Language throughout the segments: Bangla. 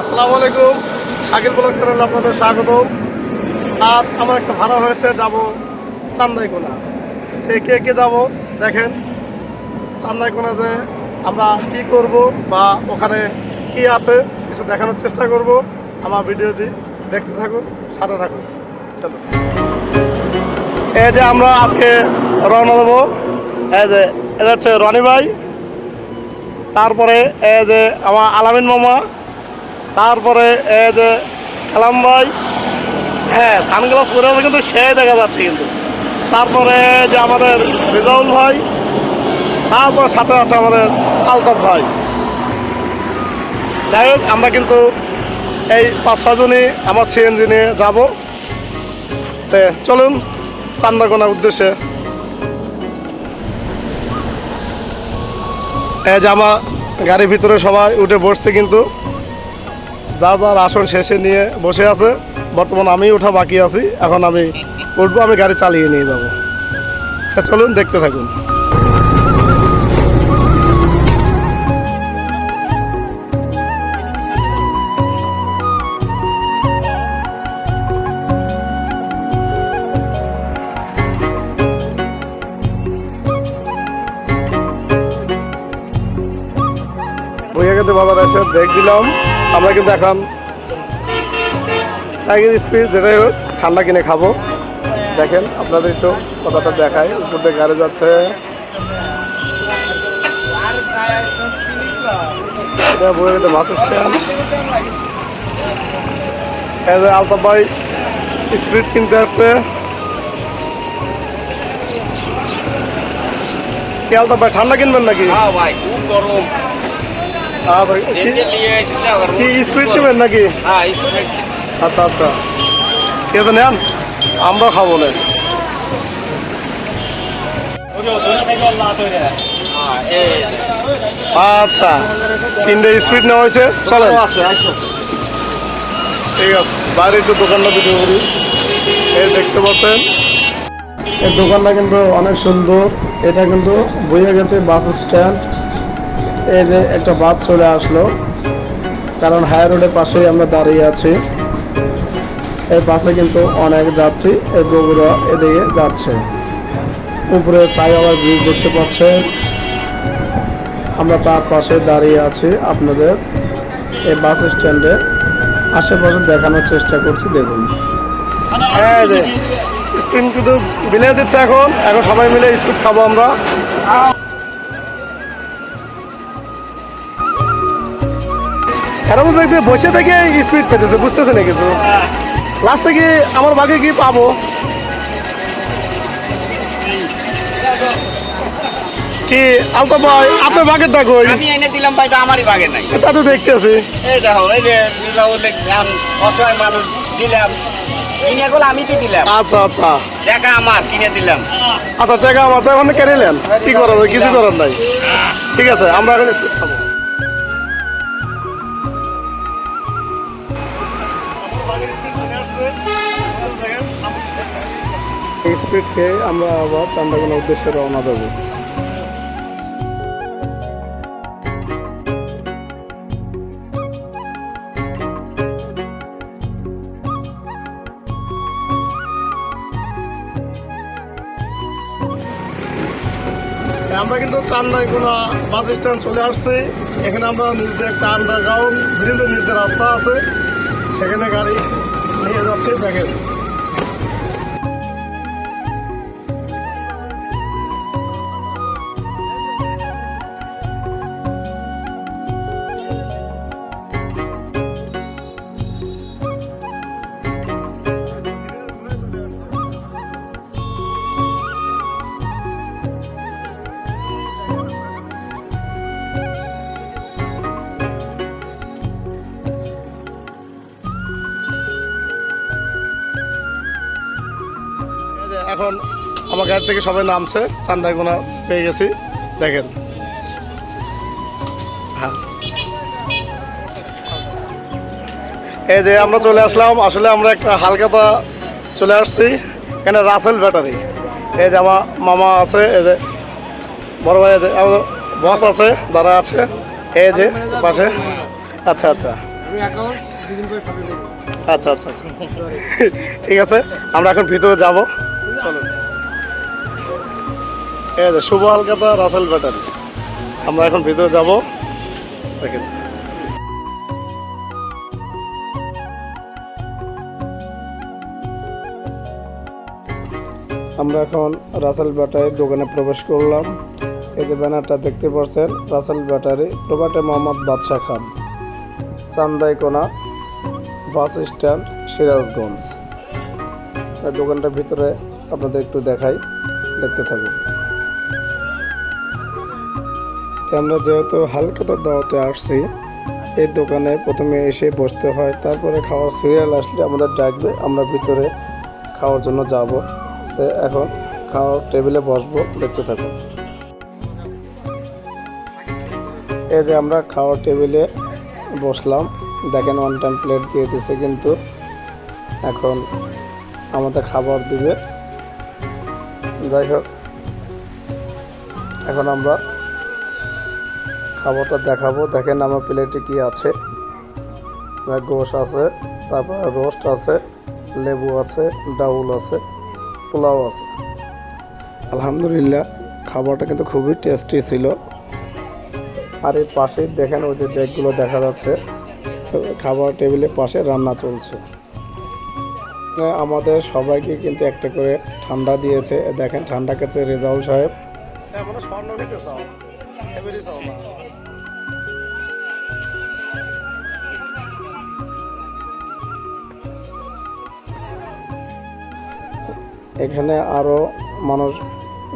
আসসালামু আলাইকুম। শাকিল ব্লগ চ্যানেলে আপনাদের স্বাগত আজ আমার একটা ভাড়া হয়েছে, যাব চান্দাইকোনা। কে কে যাব দেখেন। চান্দাইকোনা যে আমরা কি করব বা ওখানে কি আছে কিছু দেখানোর চেষ্টা করব। আমার ভিডিওটি দেখতে থাকুন, সাথে থাকুন। চলো। এই যে আমরা আজকে রওনা দেবো। এই যে, এটা হচ্ছে রনি ভাই। তারপরে এই যে আমার আলামিন মামা। তারপরে যে কালাম ভাই হ্যাঁ সানগ্লাস পরে আছে কিন্তু সে দেখা যাচ্ছে কিন্তু। তারপরে যে আমাদের রেজাউল ভাই, তারপর সাথে আছে আমাদের আলতাফ ভাই। যাই হোক, আমরা কিন্তু এই পাঁচ ছজনই আমার সিএনজি নিয়ে যাব। চলুন চান্দাকোনার উদ্দেশ্যে। এই যে আমার গাড়ির ভিতরে সবাই উঠে বসছে কিন্তু। যা যার আসন শেষে নিয়ে বসে আছে, বর্তমান আমি ওঠা বাকি আছি, এখন আমি উঠবো, আমি গাড়ি চালিয়ে নিয়ে যাব। চলুন, দেখতে থাকুন। বাজার এসে দেখ দিলাম। আমরা কিন্তু এখন টাইগার স্পিড যেটাই হোক, ঠান্ডা কিনে খাব। দেখেন, আপনাদের একটু কথাটা দেখায় উপর দিয়ে গাড়ি যাচ্ছে। এটা বাস স্ট্যান্ড ভাই স্পিড কিনতে আসছে। কি আলতাফ ভাই, ঠান্ডা কিনবেন নাকি? হ্যাঁ ভাই, খুব গরম। আচ্ছা, এসেছিলাম আর কি স্পিড নেবেন নাকি। হ্যাঁ আচ্ছা আচ্ছা ঠিক আছে নেন আমরা খাব না হ্যাঁ আচ্ছা তিনটে স্পিড নেওয়া হয়েছে চলো ঠিক আছে বাইরে একটু দোকানটা দিতে করি এই দেখতে পাচ্ছেন এই দোকানটা কিন্তু অনেক সুন্দর। এটা কিন্তু বইয়াগাতে বাস স্ট্যান্ড। এই যে একটা বাস চলে আসলো। কারণ হাই রোডের পাশেই আমরা দাঁড়িয়ে আছি। এই বাসে কিন্তু অনেক যাত্রী এই বগুড়া এদিকে যাচ্ছে। উপরে ফ্লাইওভার ব্রিজ দেখতে পাচ্ছেন আমরা তার পাশে দাঁড়িয়ে আছি আপনাদের এই বাস স্ট্যান্ডে আশেপাশে দেখানোর চেষ্টা করছি, দেখুন। হ্যাঁ কিন্তু বিলে দিচ্ছে এখন। এখন সবাই মিলে স্কুট খাব আমরা। এরা তো দেখবে বসে থেকে স্পিড পেতেছে বুঝতেছে না কিছু লাস্টে কি আমার বাকি কি পাবো? কি আলতা ভাই আপনার বাগেরটা কই আমি এনে দিলাম ভাই আমারই বাগে নাই। তা তো দেখতেছি। এই দেখো এই যে অসহায় মানুষ দিলাম। কিনে গুলো আমি তো দিলাম? আচ্ছা আচ্ছা। টাকা আমার কিনে দিলাম। আচ্ছা টাকা আমার তো এখন কেড়ে নেন। কি করার কিছু করার নাই। ঠিক আছে আমরা এখন স্কুল স্পিড খেয়ে আমরা আবার চান্দাগোনার উদ্দেশ্যে রওনা দেবো। আমরা কিন্তু চান্দাইগুনা বাস স্ট্যান্ড চলে আসছি। এখানে আমরা নিজে একটা আন্ডারগ্রাউন্ড ব্রিজের নিচে রাস্তা আছে। সেখানে গাড়ি নিয়ে যাচ্ছি দেখেন। এখন আমার গাড়ি থেকে সবাই নামছে চান্দাইগুনা পেয়ে গেছি। দেখেন। হ্যাঁ। এই যে আমরা চলে আসলাম, আসলে আমরা একটা হালকাতা চলে আসছি, এখানে রাসেল ব্যাটারি। এই যে আমার মামা আছে, এই যে বড় ভাই আছে বস আছে, দাদা আছে, এই যে পাশে। আচ্ছা আচ্ছা। আচ্ছা আচ্ছা আচ্ছা। ঠিক আছে, আমরা এখন ভিতরে যাব। এই যে শুভ হালকাতা রাসেল ব্যাটারি। আমরা এখন ভিতরে যাব। দেখেন। আমরা এখন রাসেল ব্যাটারির দোকানে প্রবেশ করলাম। এই যে ব্যানারটা দেখতে পাচ্ছেন, Rasel battery. Proprietor Mohammad Badshah Khan. Chandaikona bus stand, Sirajganj. দোকানটার ভিতরে আপনাদের একটু দেখাই, দেখতে থাকুন। আমরা যেহেতু হালকাতা দাওয়াতে আসছি, এই দোকানে প্রথমে এসে বসতে হয়, তারপরে খাওয়ার সিরিয়াল আসলে আমাদের ডাকবে, আমরা ভিতরে খাওয়ার জন্য যাব। এখন খাওয়ার টেবিলে বসবো, দেখতে থাকুন। এই যে আমরা খাওয়ার টেবিলে বসলাম, দেখেন ওয়ান টাইম প্লেট দিয়ে দিছে, কিন্তু এখন আমাদের খাবার দিবে। যাই হোক, এখন আমরা খাবারটা দেখাবো। দেখেন আমার প্লেটে কি আছে। গোশ আছে, তারপরে রোস্ট আছে, লেবু আছে, ডাউল আছে, পোলাও আছে। আলহামদুলিল্লাহ, খাবারটা কিন্তু খুবই টেস্টি ছিল। আর এর পাশেই দেখেন ওই যে ডেকগুলো দেখা যাচ্ছে, খাবার টেবিলের পাশে রান্না চলছে। আমাদের সবাইকে কিন্তু একটা করে ঠান্ডা দিয়েছে। দেখেন, ঠান্ডা কাছে রেজাউল সাহেব। এখানে আরও মানুষ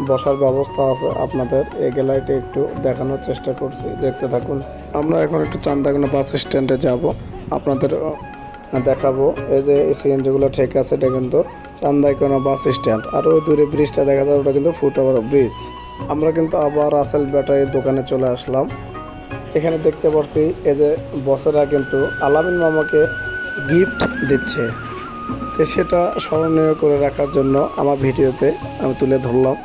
বসার ব্যবস্থা আছে আপনাদের। এই গ্যালারিটি একটু দেখানোর চেষ্টা করছি। দেখতে থাকুন। আমরা এখন একটু চান্দাগুনা বাস স্ট্যান্ডে যাব। আপনাদের দেখাবো। এই যে সিএনজিগুলো ঠিক আছে, এটা কিন্তু চান্দাইকোনা বাস স্ট্যান্ড। আর ওই দূরে ব্রিজটা দেখা যায়, ওটা কিন্তু ফুট ওভার ব্রিজ আমরা কিন্তু আবার রাসেল ব্যাটারির দোকানে চলে আসলাম। এখানে দেখতে পাচ্ছি এই যে বসেরা কিন্তু আলামিন মামাকে গিফট দিচ্ছে। তো সেটা স্মরণীয় করে রাখার জন্য আমার ভিডিওতে আমি তুলে ধরলাম।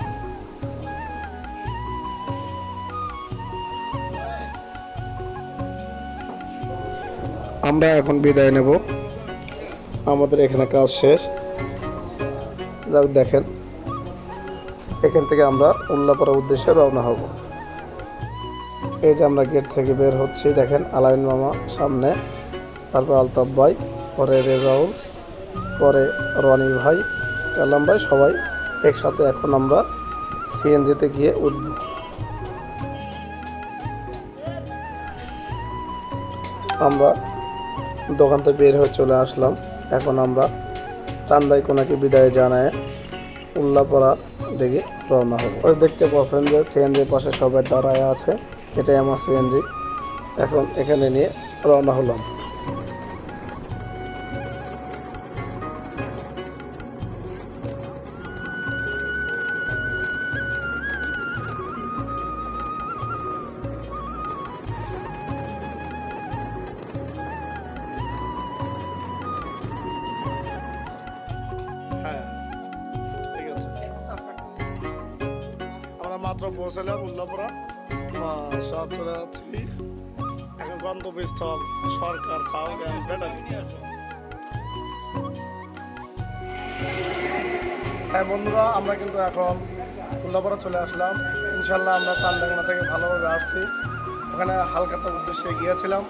আমরা এখন বিদায় নেব। আমাদের এখানে কাজ শেষ। যাক, দেখেন। এখান থেকে আমরা উল্লাপাড়ার উদ্দেশ্যে রওনা হব। এই যে আমরা গেট থেকে বের হচ্ছি, দেখেন, আলাইন মামা সামনে, তারপর আলতাফ ভাই, পরে রেজাউল, পরে রনি ভাই, কালাম ভাই, সবাই একসাথে এখন আমরা সিএনজিতে গিয়ে উঠব। আমরা দোকান থেকে বের হয়ে চলে আসলাম। এখন আমরা চান্দাই কোনাকে বিদায় জানায় উল্লাপাড়া দিকে রওনা হব। ওই দেখতে পাচ্ছেন যে সিএনজির পাশে সবাই দাঁড়ায় আছে। এটাই আমার সিএনজি এখন এখানে নিয়ে রওনা হলাম। পৌঁছালাম উল্লাপুরা। এখন গন্তব্যস্থল, সরকার হ্যাঁ বন্ধুরা, আমরা কিন্তু এখন কুন্দাপাড়া চলে আসলাম। ইনশাল্লাহ আমরা চান্দাগোনা থেকে ভালোভাবে আসছি। ওখানে হালকাতার উদ্দেশ্যে গিয়েছিলাম।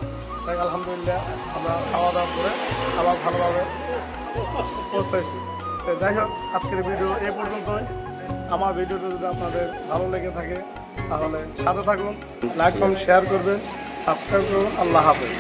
তাই আলহামদুলিল্লাহ আমরা খাওয়া দাওয়া করে আবার ভালোভাবে পৌঁছাইছি। তো যাই হোক, আজকের ভিডিও এই পর্যন্তই। আমার ভিডিওটা যদি আপনাদের ভালো লেগে থাকে, তাহলে সাথে থাকুন লাইক করুন শেয়ার করবেন সাবস্ক্রাইব করুন, আল্লাহ হাফেজ।